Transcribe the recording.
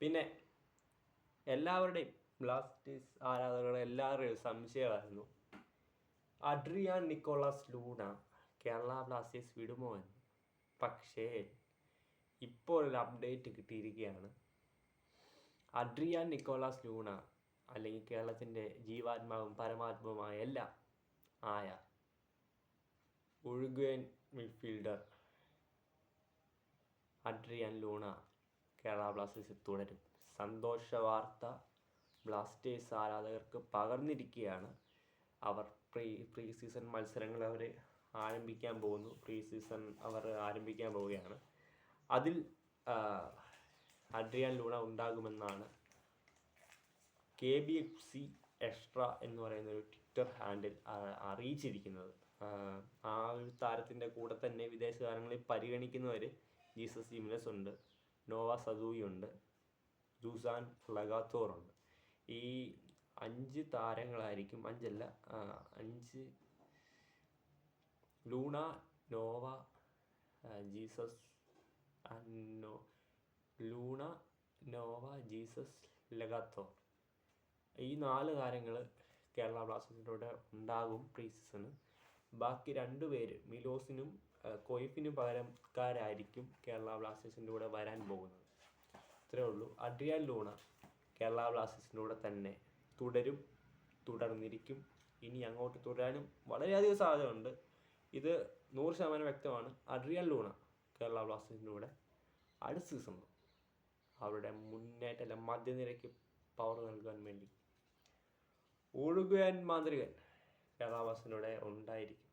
പിന്നെ എല്ലാവരുടെയും ബ്ലാസ്റ്റേഴ്സ് ആരാധകരുടെ എല്ലാവരുടെയും സംശയമായിരുന്നു. Adrian Nicolas Luna Kerala Blasters വിടുമോ എന്ന് പക്ഷേ ഇപ്പോൾ ഒരു അപ്ഡേറ്റ് കിട്ടിയിരിക്കുകയാണ്. അഡ്രിയാൻ നിക്കോളാസ് ലൂണ അല്ലെങ്കിൽ കേരളത്തിന്റെ ജീവാത്മാവും പരമാത്മാവുമായ എല്ലാം ആയ Uruguayan midfielder Adrian Luna Kerala Blasters തുടരും. സന്തോഷ വാർത്ത ബ്ലാസ്റ്റേഴ്സ് ആരാധകർക്ക് പകർന്നിരിക്കുകയാണ് അവർ പ്രീ പ്രീ സീസൺ മത്സരങ്ങൾ അവർ ആരംഭിക്കാൻ പോകുന്നു. പ്രീ സീസൺ അവർ ആരംഭിക്കാൻ പോവുകയാണ്. അതിൽ അഡ്രിയാൻ ലൂണ ഉണ്ടാകുമെന്നാണ് കെ ബി എഫ് സി എന്ന് പറയുന്ന ഒരു ട്വിറ്റർ ഹാൻഡിൽ അറിയിച്ചിരിക്കുന്നത്. ആ, ആ ഒരു താരത്തിന്റെ കൂടെ തന്നെ വിദേശ താരങ്ങളിൽ പരിഗണിക്കുന്നവർ ജീസസ് ജിമിനസ് ഉണ്ട്. നോവ സദൂയുണ്ട്. ജൂസാൻ ലഗാത്തോർ ഉണ്ട് ഈ അഞ്ച് താരങ്ങളായിരിക്കും അഞ്ചല്ല അഞ്ച് Luna Noah Jesus no Luna Noah Jesus Lagator ഈ നാല് താരങ്ങൾ കേരള ബ്ലാസ്റ്റേഴ്സിന്റെ ഉണ്ടാകും പ്രീ സീസണ് ബാക്കി രണ്ട് പേര് മിലോസിനും കൊയ്ഫിനും പകരക്കാരായിരിക്കും കേരള ബ്ലാസ്റ്റേഴ്സിന്റെ കൂടെ വരാൻ പോകുന്നത്. ഇത്രേ ഉള്ളൂ. അഡ്രിയാൻ ലൂണ കേരള ബ്ലാസ്റ്റേഴ്സിന്റെ കൂടെ തന്നെ തുടരും തുടർന്നിരിക്കും. ഇനി അങ്ങോട്ട് തുടരാനും വളരെയധികം സാധ്യതയുണ്ട്. ഇത് നൂറ് ശതമാനം വ്യക്തമാണ്. അഡ്രിയാൻ ലൂണ കേരള ബ്ലാസ്റ്റേഴ്സിന്റെ കൂടെ അടുത്ത സീസണിൽ അവരുടെ മുന്നേറ്റ അല്ല മധ്യനിരയ്ക്ക് പവർ നൽകാൻ വേണ്ടി. ഉഴുകുവാൻ മാന്ത്രികൻ കേരള ബ്ലാസ്റ്റേഴ്സിന്റെ കൂടെ ഉണ്ടായിരിക്കും.